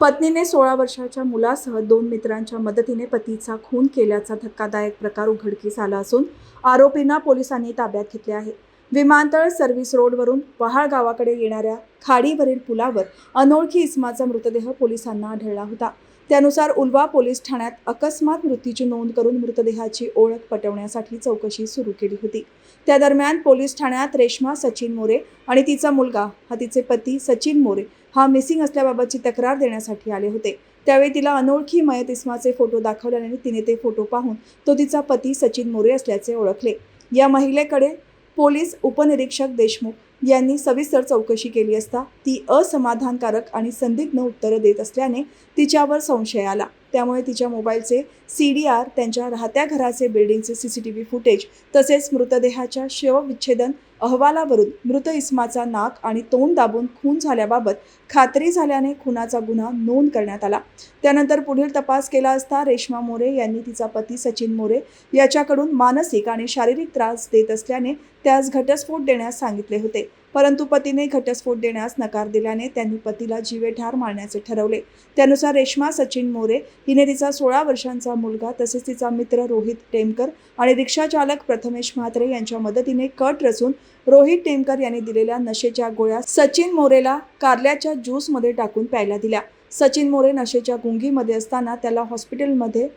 पत्नीने सोळा वर्षाच्या मुलासह दोन मित्रांच्या मदतीने पतीचा खून केल्याचा धक्कादायक प्रकार उघडकीस आला असून आरोपींना पोलिसांनी ताब्यात घेतले आहे. विमानतळ सर्व्हिस रोडवरून पहाळगावाकडे येणाऱ्या खाडीवरील पुलावर अनोळखी इस्माचा मृतदेह पोलिसांना आढळला होता. त्यानुसार उल्वा पोलीस ठाण्यात अकस्मात मृत्यूची नोंद करून मृतदेहाची ओळख पटवण्यासाठी चौकशी सुरू केली होती. त्या दरम्यान पोलीस ठाण्यात रेश्मा सचिन मोरे आणि तिचा मुलगा हा तिचे पती सचिन मोरे हा मिसिंग असल्याबाबतची तक्रार देण्यासाठी आले होते. त्यावेळी तिला अनोळखी मयत इस्माचे फोटो दाखवल्याने तिने ते फोटो पाहून तो तिचा पती सचिन मोरे असल्याचे ओळखले. या महिलेकडे पोलीस उपनिरीक्षक देशमुख यांनी सविस्तर चौकशी केली असता ती असमाधानकारक आणि संदिग्ध उत्तरं देत असल्याने तिच्यावर संशय आला. त्यामुळे तिच्या मोबाईलचे सी डी आर त्यांच्या राहत्या घराचे बिल्डिंगचे C C T V footage तसेच मृतदेहाच्या शवविच्छेदन अहवालावरून मृत इस्माचा नाक आणि तोंड दाबून खून झाल्याबाबत खात्री झाल्याने खुनाचा गुन्हा नोंद करण्यात आला. त्यानंतर पुढील तपास केला असता रेश्मा मोरे यांनी तिचा पती सचिन मोरे याच्याकडून मानसिक आणि शारीरिक त्रास देत असल्याने त्यास घटस्फोट देण्यास सांगितले होते. परंतु पतीने घटस्फोट देण्यास नकार दिल्याने त्यांनी पतीला जीवेठार मारण्याचे ठरवले. त्यानुसार रेश्मा सचिन मोरे हिने तिचा सोळा वर्षांचा मुलगा तसेच तिचा मित्र रोहित टेमकर आणि रिक्षाचालक प्रथमेश म्हात्रे यांच्या मदतीने कट रचून रोहित टेमकर यांनी दिलेल्या नशेच्या गोळ्या सचिन मोरेला कारल्याच्या ज्यूसमध्ये टाकून प्यायला दिल्या. सचिन मोरे नशेच्या गुंगीमध्ये असताना त्याला हॉस्पिटलमध्ये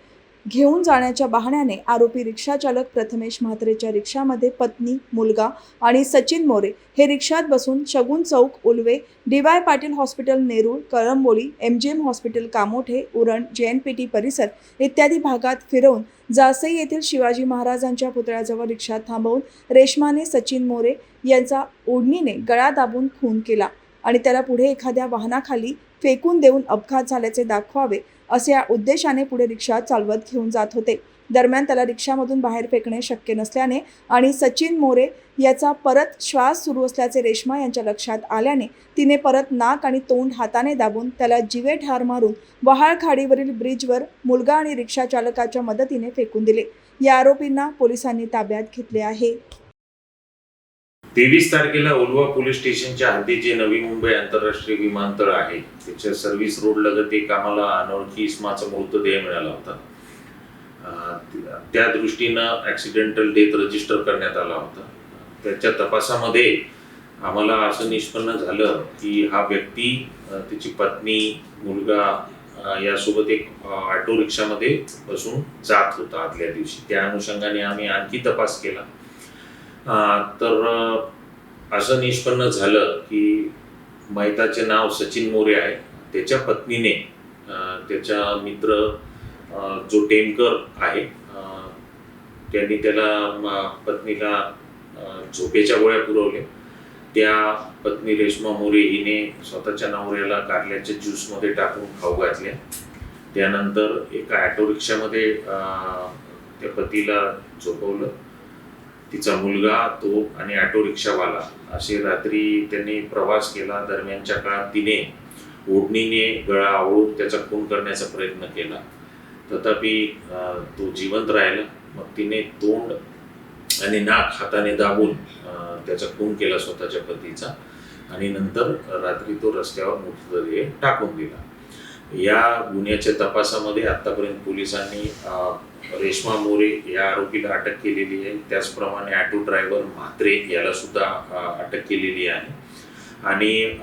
घेऊन जाण्याच्या बहाण्याने आरोपी रिक्षाचालक प्रथमेश म्हात्रेच्या रिक्षामध्ये पत्नी मुलगा आणि सचिन मोरे हे रिक्षात बसून Shagun Chowk Ulwe D Y Patil hospital Nerul Kalamboli M G M hospital Kamothe Uran J N P T परिसर इत्यादी भागात फिरवून जासई येथील शिवाजी महाराजांच्या पुतळ्याजवळ रिक्षा थांबवून रेशमाने सचिन मोरे यांचा ओढणीने गळा दाबून खून केला आणि त्याला पुढे एखाद्या वाहनाखाली फेकून देऊन अपघात झाल्याचे दाखवावे असे या उद्देशाने पुढे रिक्षा चालवत घेऊन जात होते. दरम्यान त्याला रिक्षामधून बाहेर फेकणे शक्य नसल्याने आणि सचिन मोरे याचा परत श्वास सुरू असल्याचे रेश्मा यांच्या लक्षात आल्याने तिने परत नाक आणि तोंड हाताने दाबून त्याला जिवे ठार मारून वहाळ खाडीवरील ब्रिजवर मुलगा आणि रिक्षा चालकाच्या मदतीने फेकून दिले. या आरोपींना पोलिसांनी ताब्यात घेतले आहे. तेवीस तारखेला उलवा पोलीस स्टेशनच्या हद्दीत जे नवी मुंबई आंतरराष्ट्रीय विमानतळ आहे त्याच्या सर्व्हिस रोड लगत एक आम्हाला अनोळखी इस्माचा मृतदेह मिळाला होता. त्या दृष्टीनं ऍक्सिडेंटल डेथ रजिस्टर करण्यात आला होता. त्याच्या तपासामध्ये आम्हाला असं निष्पन्न झालं की हा व्यक्ती त्याची पत्नी मुलगा यासोबत एक ऑटो रिक्षामध्ये बसून जात होता आदल्या दिवशी. त्या अनुषंगाने आम्ही आणखी तपास केला. तर असं निष्पन्न झालं की मैताचे नाव सचिन मोरे आहे. त्याच्या पत्नीने त्याच्या मित्र जो टेमकर आहे त्यांनी त्याला पत्नीला झोपेच्या गोळ्या पुरवल्या. त्या पत्नी रेश्मा मोरे हिने स्वतःच्या नवऱ्याला कारल्याच्या ज्यूसमध्ये टाकून खाऊ घातल्या. त्यानंतर एका ॲटो रिक्षामध्ये त्या पतीला झोपवलं. तिचा मुलगा तो आणि ऑटो रिक्षावाला असे रात्री त्यांनी प्रवास केला. दरम्यानच्या काळात तिने ओढणीने गळा आवळून त्याचा खून करण्याचा प्रयत्न केला. तथापि तो जिवंत राहिला. मग तिने तोंड आणि नाक हाताने दाबून त्याचा खून केला स्वतःच्या पतीचा आणि नंतर रात्री तो रस्त्यावर मृतदेह टाकून दिला. या गुन्ह्याच्या तपासामध्ये आतापर्यंत पोलिसांनी रेश्मा मोरे या आरोपीला अटक केलेली आहे. त्याचप्रमाणे ऑटो ड्रायव्हर म्हात्रे याला सुद्धा अटक केलेली आहे. आणि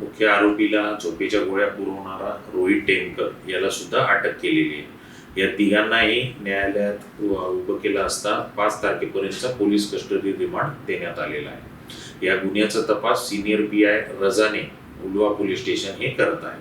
मुख्य आरोपीला झोपेच्या गोळ्या पुरवणारा रोहित टेमकर याला सुद्धा अटक केलेली आहे. या तिघांनाही न्यायालयात उभं केलं असता पाच तारखेपर्यंतचा पोलीस कस्टडी रिमांड देण्यात आलेला आहे. या गुन्ह्याचा तपास सिनियर पी आय रजाने उलवा पोलीस स्टेशन हे करत आहे.